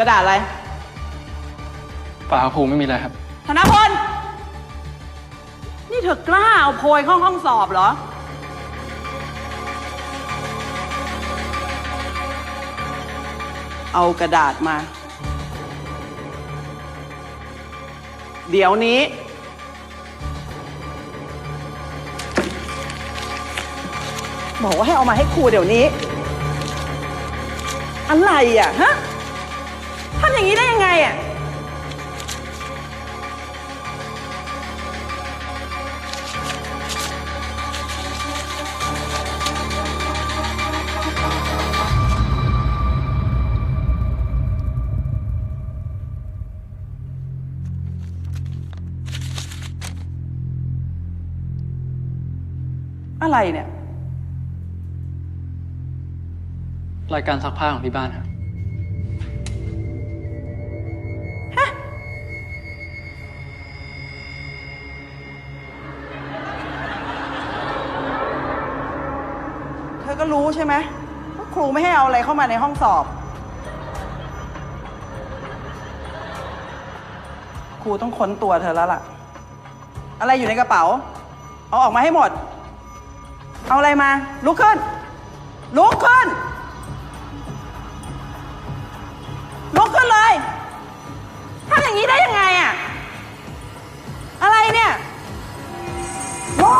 กระดาษอะไรเปล่าครูไม่มีอะไรครับ ธนพล นี่เธอกล้าเอาโพยเข้าห้องสอบเหรอ เอากระดาษมา เดี๋ยวนี้ บอกว่าให้เอามาให้ครูเดี๋ยวนี้ อะไรอะฮะ ทำอย่างนี้ได้ยังไงอะ อะไรเนี่ย รายการซักผ้าของที่บ้านครับ ธอก็รู้ใช่ไหมว่าครูไม่ให้เอาอะไรเข้ามาในห้องสอบ ครูต้องค้นตัวเธอแล้วล่ะ อะไรอยู่ในกระเป๋า เอาออกมาให้หมด เอาอะไรมา ลุกขึ้น ลุกขึ้น ลุกขึ้นเลยทำอย่างนี้ได้ยังไงอะอะไรเนี่ยว้า